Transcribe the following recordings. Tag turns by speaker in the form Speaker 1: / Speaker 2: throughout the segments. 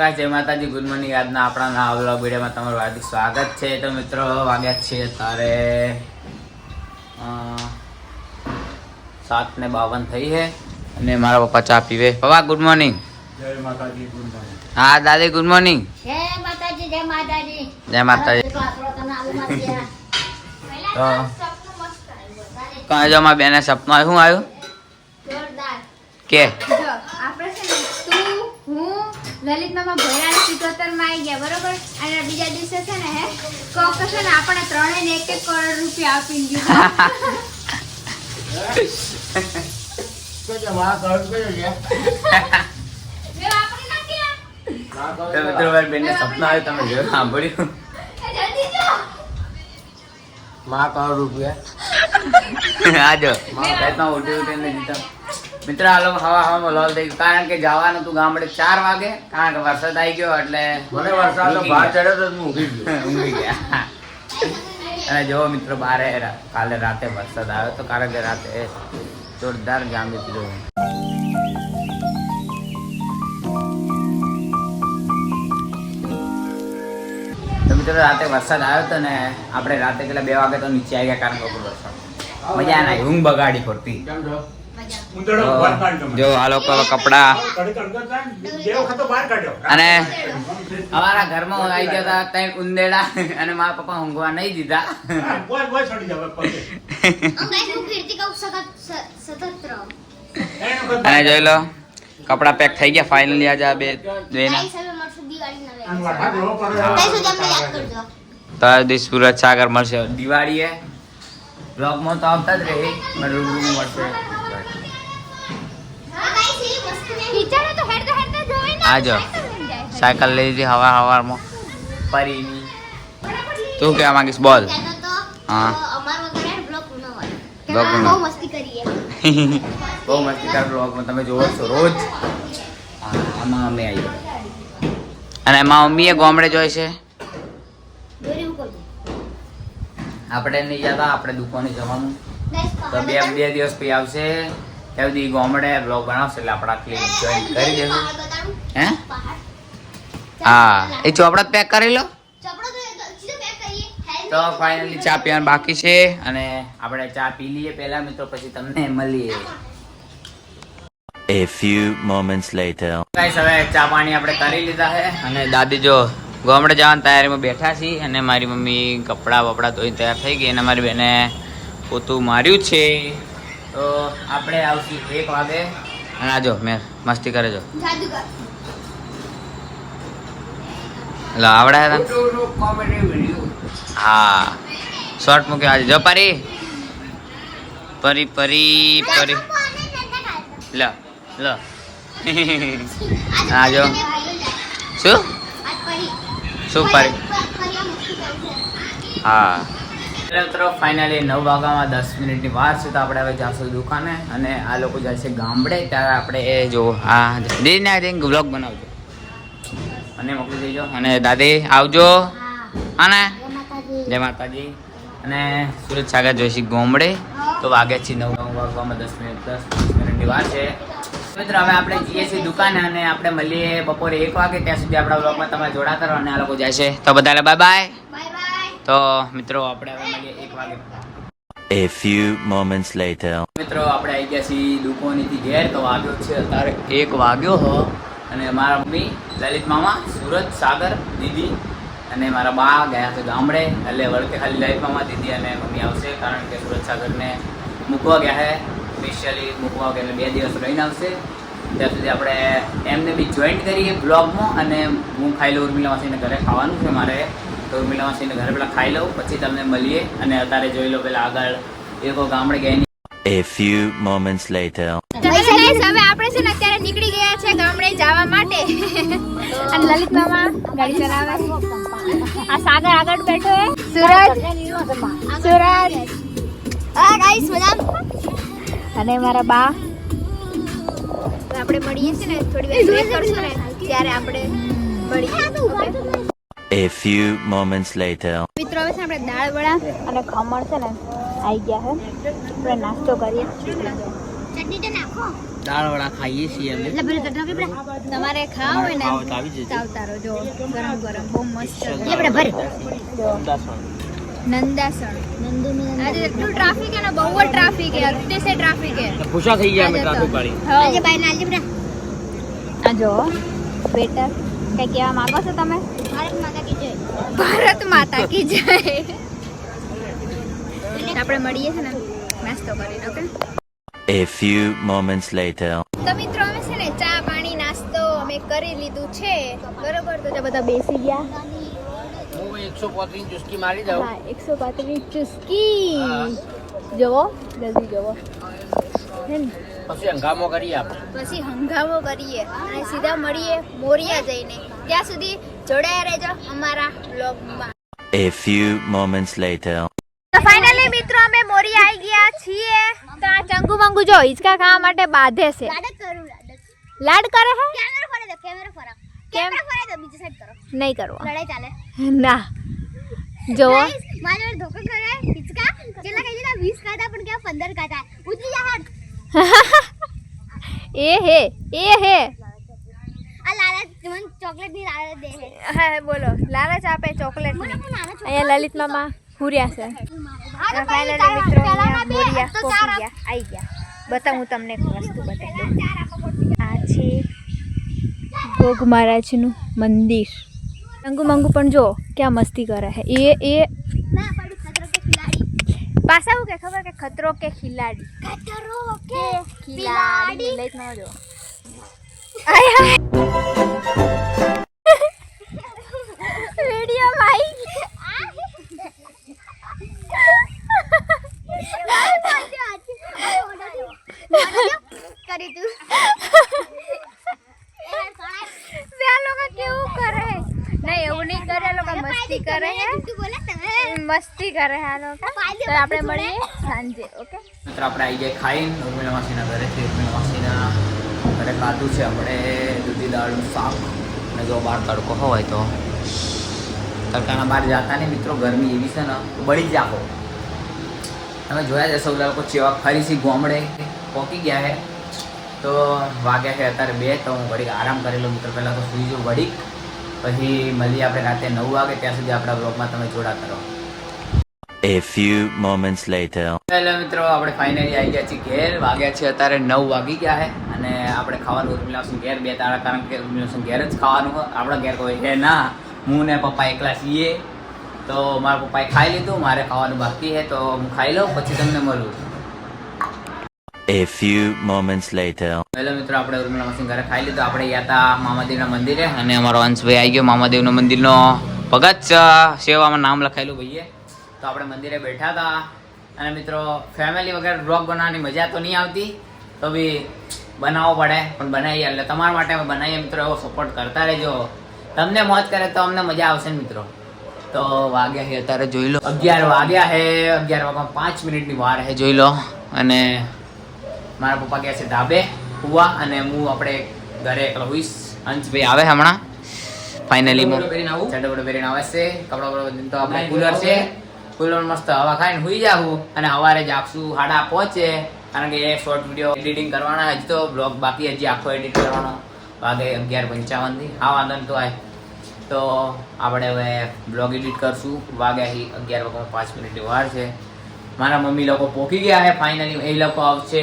Speaker 1: જય માતાજી good morning. આજના આપણા નવા વ્લોગ વિડીયોમાં તમારું હાર્દિક સ્વાગત છે. તો મિત્રો વાગ્યા છે તારે સાત ને બાવન થઈ છે. અને મારા પપ્પા ચા પીવે. પપ્પા ગુડ મોર્નિંગ.
Speaker 2: જય માતાજી ગુડ મોર્નિંગ.
Speaker 1: હા દાદી ગુડ મોર્નિંગ.
Speaker 3: જય માતાજી જય માતાજી.
Speaker 1: જય માતાજી. તો કાં જો મારા બેને સપનું શું આવ્યું? કે?
Speaker 4: ને લલિત મામા ભૈરાના સિત્તોતેરમાં આવી ગયા બરોબર? અને બીજા દિવસે છે ને હે કોક છે ને આપણે ત્રણે ને એક એક કરોડ રૂપિયા આપી દીધા.
Speaker 2: મા
Speaker 4: કરોડમાં
Speaker 2: માં રૂપિયા.
Speaker 1: હા જો. રાતના ઉઠી ઉઠીને જીતા મિત્ર આ લોકો હવા હવામાં લોલ થઈ ગયું. કારણ કે જવાનું તું ગામડે ચાર વાગે કારણ કે વરસાદ આવી ગયો એટલે
Speaker 2: મને
Speaker 1: વરસાદ
Speaker 2: ભાર ચડ્યો તો હું ઊંઘી ગયો.
Speaker 1: ઊંઘી ગયા. અને જો મિત્રો બારે કાલે રાતે વરસાદ આવ્યો તો કારણ કે રાતે જોરદાર જામી પીધો. તો મિત્રો રાતે વરસાદ આવ્યો હતો ને આપણે રાતે પેલા બે વાગે તો નીચે આવી ગયા કારણ કે વરસાદ. મજા ના ઊંઘ બગાડી પડતી જો આ લોકો કપડા અને અમારા ઘરમાં આવી ગયા હતા ત્યાં ઉંદેડા અને મારા પપ્પા ઊંઘવા નહીં દીધા. અને જોઈ લો કપડા પેક થઈ ગયા ફાઇનલી આજે આ બે બેના
Speaker 4: દિવાળી
Speaker 1: તો આ સુરત સાગર મળશે. દિવાળીએ બ્લોગમાં તો આવતા જ રહે પણ રૂબરૂ મળશે
Speaker 4: વિચારો તો હેડ તો હેડ તો જોઈ ને
Speaker 1: આ જો સાયકલ લઈ લીધી હવા હવારમાં. પરીની તું કહેવા માંગીશ? બોલ. હા.
Speaker 4: બહુ મસ્તી કરીએ
Speaker 1: કર બ્લોગમાં તમે જોવો છો રોજ. આમાં અમે આવી અને એમાં મમ્મીએ ગોમડે જોઈ છે? આપણે નહીં જતા આપણે દુકાને જવાનું. તો બે બે દિવસ પછી આવશે. ત્યાં ગોમડે ગામડે બ્લોગ બનાવશે એટલે આપણે ક્લિક જોઈન કરી દેવું. હે? હા. એ ચોપડા પેક કરી લો. તો ફાઇનલી ચા પીવાનું બાકી છે અને આપણે ચા પી લઈએ પહેલા મિત્રો પછી તમને મળીએ.
Speaker 5: A few moments later.
Speaker 1: Guys હવે ચા પાણી આપણે કરી લીધા છે અને દાદી જો ગામડે જવાની તૈયારીમાં બેઠા છીએ અને મારી મમ્મી કપડાં બપડા ધોઈને તૈયાર થઈ ગઈ અને મારી બેને પોતું માર્યું છે. તો આપણે આવશું એક વાગે. અને આજો મેં મસ્તી કરે જો.
Speaker 4: જાદુગર.
Speaker 1: એટલે આવડે હા. શોર્ટ મૂક્યો આજે. જો પરી. પરી પરી પરી. લ લ. આ જો. શું? શું પરી? હા. મિત્રો ફાઇનલી નવ વાગ્યામાં દસ મિનિટની વાર છે તો આપણે હવે જાશું દુકાને અને આ લોકો જાય છે ગામડે. ત્યારે આપણે એ જો આ દીદીને આજે બ્લોગ બનાવજો. અને મોકલી દેજો. અને દાદી આવજો. અને? જય માતાજી. અને સુરત સાગર જોઈશી ગોમડે. તો વાગે છે નવ નવ વાગવામાં દસ મિનિટ દસ મિનિટની વાર છે. મિત્રો હવે આપણે જઈએ છીએ દુકાને અને આપણે મળીએ બપોરે એક વાગે. ત્યાં સુધી આપણા બ્લોગમાં તમે જોડાતા રહો અને આ લોકો જાય છે. તો બધાને બાય બાય
Speaker 4: બાય
Speaker 1: તો મિત્રો આપણે હવે મળીએ એક વાગે.
Speaker 5: A few moments later.
Speaker 1: મિત્રો આપણે આવી ગયા છીએ દુકાનેથી ઘેર તો વાગ્યો છે અત્યારે એક વાગ્યો હો. અને મારા મમ્મી લલિત મામા સુરત સાગર દીદી અને મારા બા ગયા છે ગામડે. એટલે વળકે ખાલી લલિત મામા દીદી અને મમ્મી આવશે કારણ કે સુરત સાગરને મૂકવા ગયા છે. સ્પેશિયલી મૂકવા ગયા એટલે બે દિવસ રહીને આવશે. ત્યાં સુધી આપણે એમને બી જોઈન્ટ કરીએ બ્લોગમાં અને હું ખાઈ લઉં ઉર્મિલા માસીને ઘરે ખાવાનું છે મારે. તો ઉર્મિલા માસીને ઘરે પેલા ખાઈ લઉં પછી તમને મળીએ. અને અત્યારે જોઈ લો પેલા આગળ એ લોકો ગામડે ગયા
Speaker 5: A few moments later.
Speaker 4: હવે આપણે છે ને અત્યારે નીકળી ગયા છે ગામડે જવા માટે. અને લલિત મામા ગાડી ચલાવે આ સાગર આગળ બેઠો સુરજ! સુરજ! આ ગાઈસ મજા અને મારા બા. આપણે મળીએ છીએ ને થોડી વાર બ્રેક કરશું ને ત્યારે આપણે મળીએ.
Speaker 5: A few moments later.
Speaker 4: મિત્રો હવે છે આપણે દાળ વડા અને ખમણ છે ને આવી ગયા છે આપણે નાસ્તો કરીએ. ચટણી તો નાખો.
Speaker 1: દાળ વડા ખાઈએ છીએ અમે.
Speaker 3: એટલે પેલું ચટણી આપણે
Speaker 4: તમારે ખાવ હોય ને
Speaker 1: ખાવ તો આવી જજો.
Speaker 4: તો આવતારો જો ગરમ ગરમ બહુ મસ્ત
Speaker 3: એ આપણે ભરે.
Speaker 4: નંદાસણ.
Speaker 3: નંદુનું
Speaker 4: આજે એટલું ટ્રાફિક હે ને બહુ જ ટ્રાફિક હે અત્યારે ટ્રાફિક હે
Speaker 1: ભૂસા થઈ ગયા અમે. ટ્રાફિક વાળી.
Speaker 3: આજે બાઈ ના આજે
Speaker 4: આ જો બેટા કઈ કહેવા માંગો છો તમે?
Speaker 3: ભારત માતા કી જય.
Speaker 4: ભારત માતા કી જય. આપણે મળીએ છે ને નાસ્તો કરીને okay?
Speaker 5: A few moments later.
Speaker 4: તો મિત્રો અમે છે ને ચા પાણી નાસ્તો અમે કરી લીધું છે. બરોબર તો જો બધા બેસી ગયા.
Speaker 1: હું એકસો પોત્રીસ ચુસ્કી મારી
Speaker 4: હા એકસો પાંત્રીસ ચુસ્કી. જોવો જલ્દી જોવો
Speaker 1: પછી હંગામો કરીએ આપણે.
Speaker 4: પછી હંગામો કરીએ અને સીધા મળીએ મોરિયા જઈને. ત્યાં સુધી જોડાયા રહેજો અમારા બ્લોગમાં
Speaker 5: A few moments later.
Speaker 4: તો ફાઇનલી મિત્રો અમે મોરિયા આવી ગયા છીએ. તો આ ચંગુ મંગુ જો હિંચકા ખાવા માટે બાંધે છે.
Speaker 3: લાડક કરું લાડક
Speaker 4: લાડ કરે હે?
Speaker 3: કેમેરા ફરે દો કેમેરા ફરાવ
Speaker 4: કેમ?
Speaker 3: કેમેરા ફરે દો બીજી સાઈડ કરો.
Speaker 4: નહીં કરવો.
Speaker 3: લડાઈ ચાલે.
Speaker 4: ના. જોવો.
Speaker 3: Guys, મારા જોડે ધોકો કરે હિચકા. કેટલા ખાઈ લીધા 20 ખાધા પણ ક્યાં 15 ખાધા ઉતરી જા હાથ
Speaker 4: એ હે એ હે.
Speaker 3: આ લાલા મને ચોકલેટની લાલચ દે હે
Speaker 4: બોલો. લાલચ આપે ચોકલેટ અહીંયા લલિત મામા હુર્યા છે. ફાઇનલી મિત્રો
Speaker 3: તો ચાર
Speaker 4: ગયા આવી ગયા. બતાવું તમને એક વસ્તુ બતાવું આ છે ભોગ મહારાજનું મંદિર. મંગુ મંગુ પણ જો ક્યાં મસ્તી કરે છે. એ એ પાછા એવું કે ખબર કે ખતરો કે ખિલાડી?
Speaker 3: ખતરો કે
Speaker 4: ખિલાડી?
Speaker 3: ખિલાડી?
Speaker 4: લઈ ન જો. આય. મસ્તી કરે હે આ લોકો તો આપણે મળીએ સાંજે ઓકે
Speaker 1: મિત્ર આપણે આવી જાય ખાઈને ઉર્મિલા માસીના ઘરે છે ઉર્મિલા માસીના ઘરે ખાધું છે આપણે દૂધી દાળનું શાક અને જો બહાર તડકો હોય તો. તડકાના બહાર જતા નહીં મિત્રો ગરમી એવી છે ને બળી જ જાખો તમે જોયા જશો બધા લોકો ચેવા ફરીથી ગોમડે પોકી ગયા છે તો વાગ્યા છે અત્યારે બે તો હું ઘડીક આરામ કરેલો મિત્રો પહેલાં તો સુઈ જાઉં ઘડીક પછી મળીએ આપણે રાતે નવ વાગે ત્યાં સુધી આપણા બ્લોગમાં તમે જોડા કરો.
Speaker 5: A few moments later.
Speaker 1: Hello મિત્રો આપણે ફાઇનલી આવી ગયા છીએ ઘેર. વાગ્યા છે અત્યારે નવ વાગી ગયા છે અને આપણે ખાવાનું ઉર્મિલાસન ઘેર બે તારા કારણ કે ઉર્મિલાસન ઘેર જ ખાવાનું આપણા ઘેર કોઈ હે ના. હું ને પપ્પા એકલા છીએ તો મારા પપ્પાએ ખાઈ લીધું મારે ખાવાનું બાકી છે તો હું ખાઈ લઉં પછી તમને મળું.
Speaker 5: A few moments later.
Speaker 1: Hello મિત્રો આપણે ઉર્મિલા મસીન ઘરે ખાઈ લીધું આપણે ગયા હતા મામાદેવના મંદિરે અને અમારો અંશભાઈ આવી ગયો મામાદેવના મંદિરનો ભગત સેવામાં નામ લખાયેલું ભાઈએ. તો આપણે મંદિરે બેઠા હતા અને મિત્રો ફેમિલી વગર બ્લોગ બનાવવાની મજા તો નહીં આવતી તો બી બનાવવો પડે પણ બનાવીએ. એટલે તમારા માટે બનાવીએ મિત્રો એવો સપોર્ટ કરતા રહેજો. તમને મોજ કરે તો અમને મજા આવશે મિત્રો. તો વાગ્યા છે અત્યારે જોઈ લો. અગિયાર વાગ્યા છે અગિયાર વાગ્યા પાંચ મિનિટની વાર છે જોઈ લો. અને મારા પપ્પા ગયા છે ધાબે હુવા અને હું આપણે ઘરે એકલો હોઈશ. અંશભાઈ આવે હમણાં. ફાઇનલી ચડો બડો પહેરીને આવે? છે. કપડા બપડા તો આપણે કુલર છે. કુલર મસ્ત હવા ખાઈને હુઈ જાવું અને સવારે જાગશું હાડા પહોંચે કારણ કે એ શોર્ટ વીડિયો એડિટિંગ કરવાના હજી તો બ્લોગ બાકી હજી આખો એડિટ કરવાનો વાગે અગિયાર પંચાવનથી હા, વાંધો તો આય. તો આપણે હવે બ્લોગ એડિટ કરશું. વાગે અગિયાર વાગ્યા પાંચ મિનિટની વાર છે. મારા મમ્મી લોકો પોકી ગયા છે ફાઇનલી એ લોકો આવશે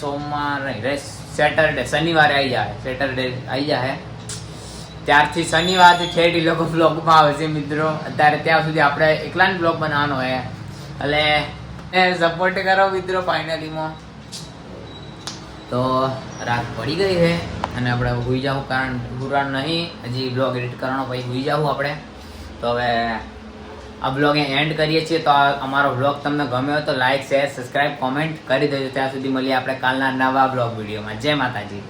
Speaker 1: સોમવાર સેટરડે શનિવારે આવી જાય સેટરડે આવી જાય ત્યારથી શનિવારથી ઠેઠ એ લોકો બ્લોગમાં આવે છે મિત્રો. અત્યારે ત્યાં સુધી આપણે એકલા બ્લોગ બનાવવાનો હોય એટલે સપોર્ટ કરો મિત્રો ફાઇનલીમાં તો રાત પડી ગઈ છે અને આપણે ભૂઈ જાવું કારણ ગુરાન નહીં, હજી બ્લોગ એડિટ કરવાનો પછી ભૂઈ જાવ આપણે. તો હવે આ બ્લોગ એન્ડ કરીએ છીએ. તો અમારો બ્લોગ તમને ગમ્યો તો લાઇક શેર સબસ્ક્રાઇબ કોમેન્ટ કરી દેજો. ત્યાં સુધી મળીએ આપણે કાલના નવા બ્લોગ વિડીયોમાં જય માતાજી.